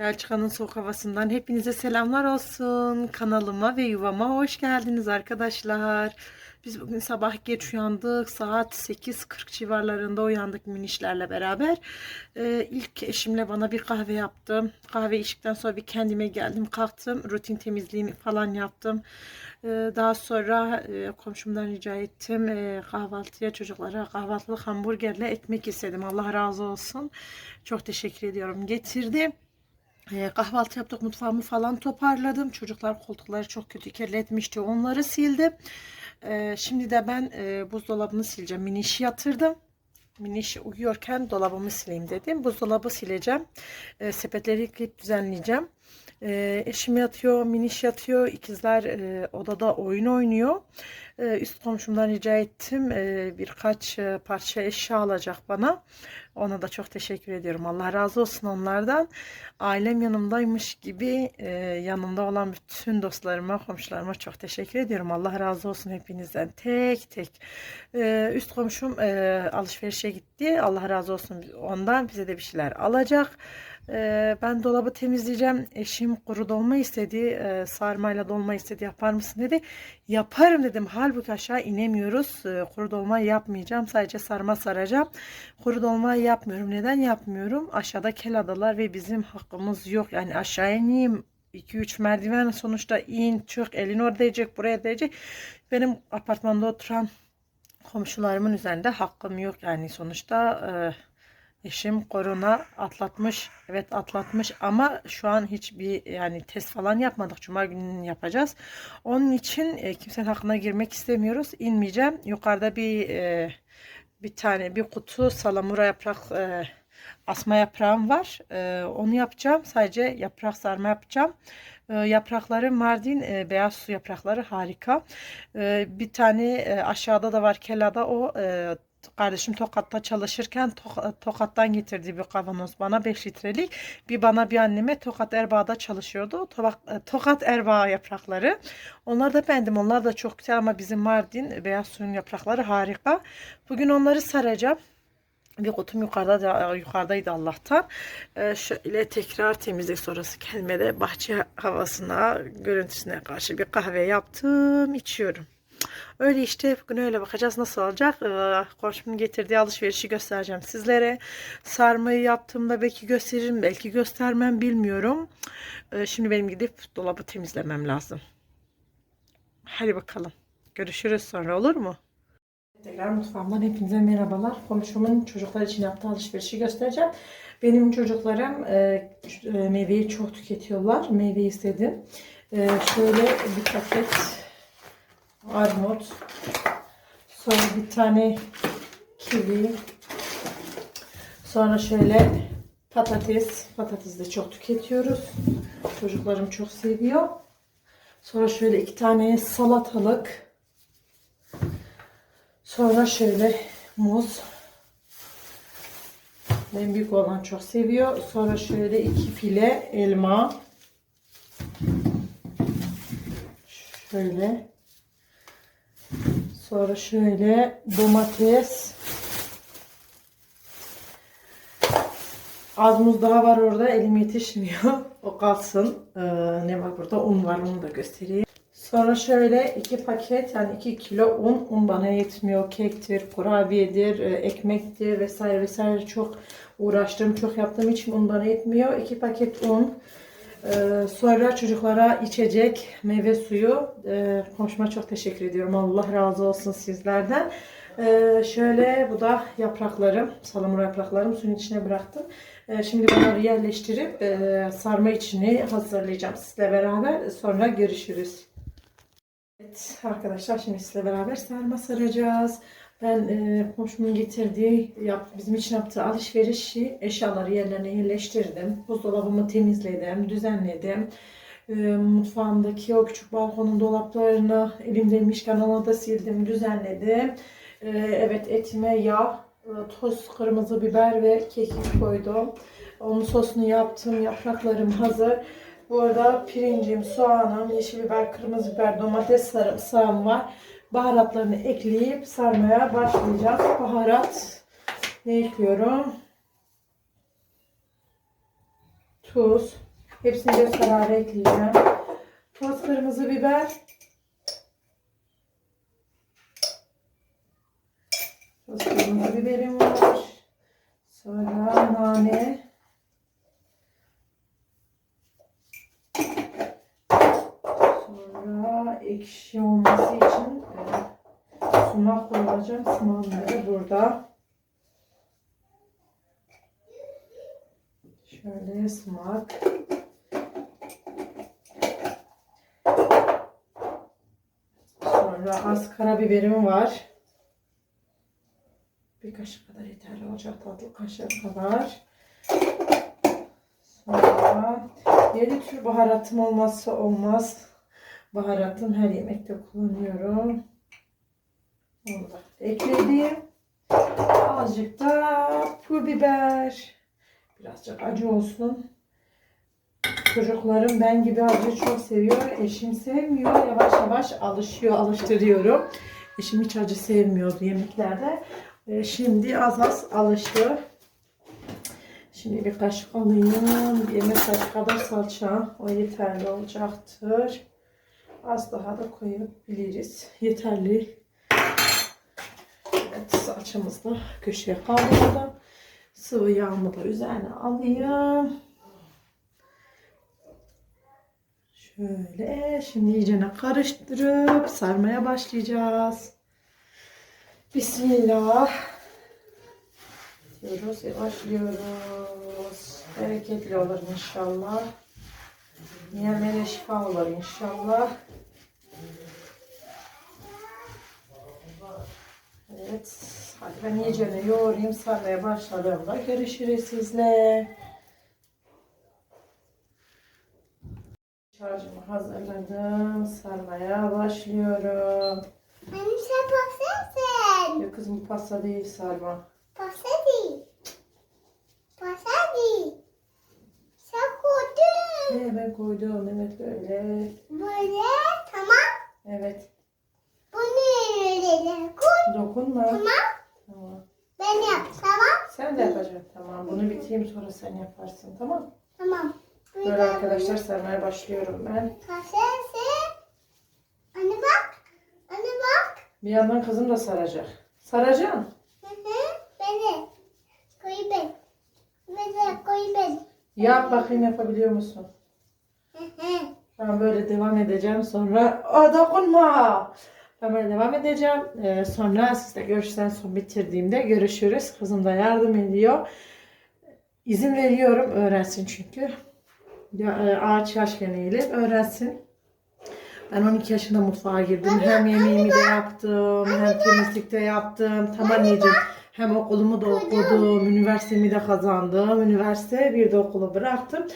Belçika'nın soğuk havasından hepinize selamlar olsun. Kanalıma ve yuvama hoş geldiniz arkadaşlar. Biz bugün sabah geç uyandık. Saat 8.40 civarlarında uyandık minişlerle beraber. Ee, ilk eşimle bana bir kahve yaptım. Kahve içtikten sonra bir kendime geldim. Kalktım. Rutin temizliğimi falan yaptım. Ee, daha sonra e, komşumdan rica ettim. Ee, kahvaltıya çocuklara kahvaltılık hamburgerle ekmek istedim. Allah razı olsun. Çok teşekkür ediyorum. Getirdi. Ee, kahvaltı yaptık mutfağımı falan toparladım. Çocuklar koltukları çok kötü kirletmişti. Onları sildim. Ee, şimdi de ben e, buzdolabını sileceğim. Miniş yatırdım. Miniş uyuyorken dolabımı sileyim dedim. Buzdolabı sileceğim. Ee, sepetleri yıkayıp düzenleyeceğim. Eşim yatıyor, miniş yatıyor. İkizler e, odada oyun oynuyor. Ee, üst komşumdan rica ettim. Ee, birkaç e, parça eşya alacak bana. Ona da çok teşekkür ediyorum. Allah razı olsun onlardan. Ailem yanımdaymış gibi e, yanımda olan bütün dostlarıma, komşularıma çok teşekkür ediyorum. Allah razı olsun hepinizden tek tek. E, üst komşum e, alışverişe gitti. Allah razı olsun ondan. Bize de bir şeyler alacak. E, ben dolabı temizleyeceğim. Eşim kuru dolma istedi. E, sarmayla dolma istedi. Yapar mısın dedi. Yaparım dedim. Halbuki aşağı inemiyoruz. E, kuru dolma yapmayacağım. Sadece sarma saracağım. Kuru dolma yapmıyorum. Neden yapmıyorum? Aşağıda kel adalar ve bizim hakkımız yok. Yani aşağı ineyim 2-3 merdiven sonuçta in çık elin orada değecek buraya değecek. Benim apartmanda oturan komşularımın üzerinde hakkım yok. Yani sonuçta e, eşim korona atlatmış. Evet atlatmış ama şu an hiçbir yani test falan yapmadık. Cuma günü yapacağız. Onun için e, kimsenin hakkına girmek istemiyoruz. İnmeyeceğim. Yukarıda bir e, bir tane bir kutu salamura yaprak e, asma yaprağım var. E, onu yapacağım. Sadece yaprak sarma yapacağım. E, yaprakları Mardin e, beyaz su yaprakları harika. E, bir tane e, aşağıda da var Kela'da o e, kardeşim Tokat'ta çalışırken Tok- Tokat'tan getirdiği bir kavanoz bana 5 litrelik. Bir bana bir anneme Tokat Erbaa'da çalışıyordu. Tokat, Tokat Erbaa yaprakları. Onlar da bendim. Onlar da çok güzel ama bizim Mardin beyaz suyun yaprakları harika. Bugün onları saracağım. Bir kutum yukarıda da, yukarıdaydı Allah'tan. Ee, şöyle tekrar temizlik sonrası kendime de bahçe havasına, görüntüsüne karşı bir kahve yaptım, içiyorum. Öyle işte bugün öyle bakacağız nasıl olacak. Ee, komşumun getirdiği alışverişi göstereceğim sizlere. Sarmayı yaptığımda belki gösteririm, belki göstermem bilmiyorum. Ee, şimdi benim gidip dolabı temizlemem lazım. Hadi bakalım. Görüşürüz sonra olur mu? Tekrar mutfağımdan hepinize merhabalar. Komşumun çocuklar için yaptığı alışverişi göstereceğim. Benim çocuklarım e, e, meyveyi çok tüketiyorlar. Meyve istedim. E, şöyle bir paket armut. Sonra bir tane kivi. Sonra şöyle patates. Patates de çok tüketiyoruz. Çocuklarım çok seviyor. Sonra şöyle iki tane salatalık. Sonra şöyle muz. En büyük olan çok seviyor. Sonra şöyle iki file elma. Şöyle. Sonra şöyle domates. Az muz daha var orada. Elim yetişmiyor. O kalsın. Ee, ne var burada? Un var. Onu da göstereyim. Sonra şöyle iki paket yani iki kilo un. Un bana yetmiyor. Kektir, kurabiyedir, e, ekmektir vesaire vesaire çok uğraştım. Çok yaptığım için un bana yetmiyor. İki paket un. Ee, sonra çocuklara içecek meyve suyu. Ee, çok teşekkür ediyorum. Allah razı olsun sizlerden. Ee, şöyle bu da yapraklarım. Salamura yapraklarım suyun içine bıraktım. Şimdi bunları yerleştirip e, sarma içini hazırlayacağım sizle beraber. Sonra görüşürüz. Evet arkadaşlar şimdi sizle beraber sarma saracağız. Ben e, komşumun getirdiği, yap, bizim için yaptığı alışverişi eşyaları yerlerine yerleştirdim. Buzdolabımı temizledim, düzenledim. E, mutfağımdaki o küçük balkonun dolaplarını elimdeymişken onu da sildim, düzenledim. E, evet etime yağ, e, toz, kırmızı biber ve kekik koydum. Onun sosunu yaptım, yapraklarım hazır. Bu arada pirincim, soğanım, yeşil biber, kırmızı biber, domates, sarımsağım var. Baharatlarını ekleyip sarmaya başlayacağım. Baharat ne ekliyorum? Tuz, Hepsini göz kararı ekleyeceğim. Toz kırmızı biber. Toz kırmızı biberim var. Sonra nane. Sonra ekşi olması için e, sumak koyacağım. Sumağımları burada. Şöyle sumak. Sonra az karabiberim var. Bir kaşık kadar yeterli olacak tatlı kaşık kadar. Sonra 7 tür baharatım olmazsa olmaz. Baharatım her yemekte kullanıyorum. Onu da ekledim. Azıcık da pul biber. Birazcık acı olsun. Çocuklarım ben gibi acı çok seviyor. Eşim sevmiyor. Yavaş yavaş alışıyor, alıştırıyorum. Eşim hiç acı sevmiyordu yemeklerde. E, Şimdi az az alıştı. Şimdi bir kaşık alayım. Bir yemek kaşığı kadar salça. O yeterli olacaktır. Az daha da koyabiliriz. Yeterli. Evet salçamızı köşeye kaldırdım. Sıvı yağımı da üzerine alayım. Şöyle şimdi iyicene karıştırıp sarmaya başlayacağız. Bismillah. Diyoruz, başlıyoruz. Bereketli olur inşallah. Yemere şifa olur inşallah. Evet. Hadi ben iyicene yoğurayım. Sarmaya başladığımda görüşürüz sizle. Şarjımı hazırladım. Sarmaya başlıyorum. Benim sen pastasin. Ya kızım bu pasta değil sarma. Pasta. Pasta değil. Sen koydun. He ben koydum. Evet böyle. Böyle tamam. Evet. Bunu öyle koy. Dokunma. Tamam. Tamam. Ben yap. Tamam. Sen de yapacaksın. Tamam. Bunu bitireyim sonra sen yaparsın. Tamam. Tamam. Böyle arkadaşlar sarmaya başlıyorum ben. Pastasin. Anne bak. Anne bak. Bir yandan kızım da saracak. Saracağım. Hı hı. Beni. Koy ben. Beni koy ben. Yap bakayım yapabiliyor musun? Ben böyle devam edeceğim sonra. Aa dokunma. Ben böyle devam edeceğim. Ee, sonra sizle görüşten son bitirdiğimde görüşürüz. Kızım da yardım ediyor. İzin veriyorum öğrensin çünkü. Ya, e, ağaç yaş geneğiyle öğrensin. Ben 12 yaşında mutfağa girdim. Hem yemeğimi de yaptım, hem temizlikte yaptım. Tamam anneciğim. Hem okulumu da okudum, üniversitemi de kazandım. Üniversite bir de okulu bıraktım.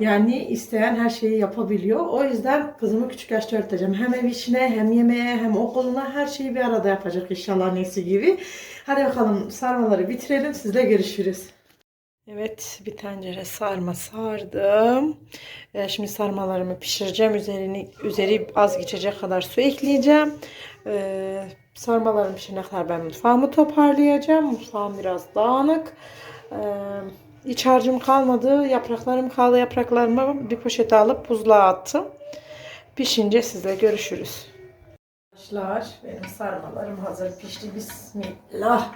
Yani isteyen her şeyi yapabiliyor. O yüzden kızımı küçük yaşta öğreteceğim. Hem ev işine, hem yemeğe, hem okuluna her şeyi bir arada yapacak inşallah annesi gibi. Hadi bakalım sarmaları bitirelim. Sizle görüşürüz. Evet bir tencere sarma sardım. Ee, şimdi sarmalarımı pişireceğim. Üzerini, üzeri az geçecek kadar su ekleyeceğim. Ee, sarmalarım pişene kadar ben mutfağımı toparlayacağım. Mutfağım biraz dağınık. Ee, iç harcım kalmadı. Yapraklarım kaldı. Yapraklarımı bir poşete alıp buzluğa attım. Pişince sizle görüşürüz. Arkadaşlar benim sarmalarım hazır pişti. Bismillah.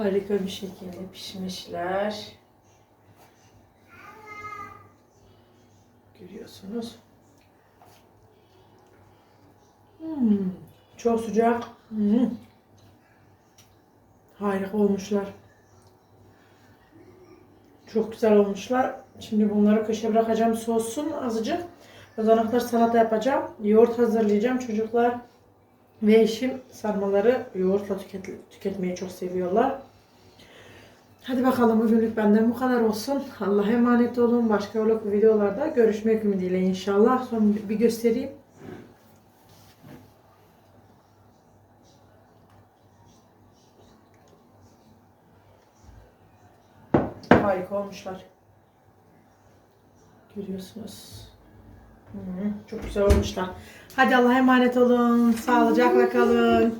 Harika bir şekilde pişmişler. Görüyorsunuz. Hmm, çok sıcak. Hmm. Harika olmuşlar. Çok güzel olmuşlar. Şimdi bunları köşe bırakacağım soğusun azıcık. Kazanaklar salata yapacağım. Yoğurt hazırlayacağım çocuklar. Ve eşim sarmaları yoğurtla tüket, tüketmeyi çok seviyorlar. Hadi bakalım bugünlük benden bu kadar olsun. Allah'a emanet olun. Başka vlog videolarda görüşmek ümidiyle inşallah. Son bir göstereyim. harika olmuşlar. Görüyorsunuz. Hı, çok güzel olmuşlar. Hadi Allah'a emanet olun. Sağlıcakla kalın.